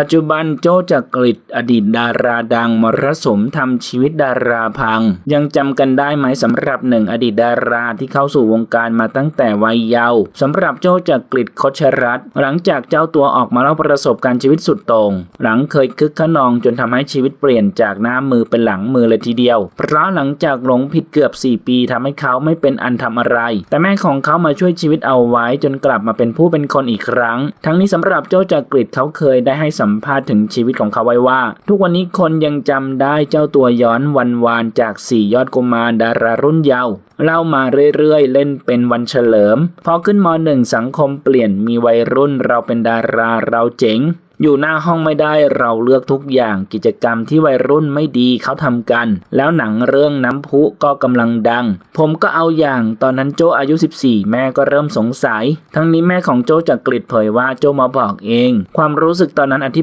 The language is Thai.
ปัจจุบันโจจากกริดอดีตดาราดังมรสมทำชีวิตดาราพัง ยังจำกันได้ไหมสำหรับหนึ่งอดีตดาราที่เข้าสู่วงการมาตั้งแต่วัยเยาว์สำหรับโจจากกริดคชรัตหลังจากเจ้าตัวออกมาเล่าประสบการณ์ชีวิตสุดโต่งหลังเคยคึกขนองจนทำให้ชีวิตเปลี่ยนจากหน้ามือเป็นหลังมือเลยทีเดียว เพราะหลังจากหลงผิดเกือบ 4 ปีทำให้เขาไม่เป็นอันทำอะไร แต่แม่ของเขามาช่วยชีวิตเอาไว้จนกลับมาเป็นผู้เป็นคนอีกครั้ง ทั้งนี้สำหรับโจจากกริดเขาเคยได้ให้สััมภาษณ์ถึงชีวิตของเขาไว้ว่า ทุกวันนี้คนยังจำได้เจ้าตัวย้อนวันวานจากสี่ยอดกุมารดารารุ่นเยาว์เล่ามาเรื่อยๆ เล่นเป็นวันเฉลิม พอขึ้นมหนึ่งสังคมเปลี่ยนมีวัยรุ่นเราเป็นดาราเราเจ๋ง อยู่หน้าห้องไม่ได้เราเลือกทุกอย่างกิจกรรมที่วัยรุ่นไม่ดีเขาทำกัน แล้วหนังเรื่องน้ำพุก็กำลังดัง ผมก็เอาอย่างตอนนั้นโจอายุ 14 แม่ก็เริ่มสงสัย ทั้งนี้แม่ของโจจากกรีฑเผยว่าโจมาบอกเอง ความรู้สึกตอนนั้นอธิบาย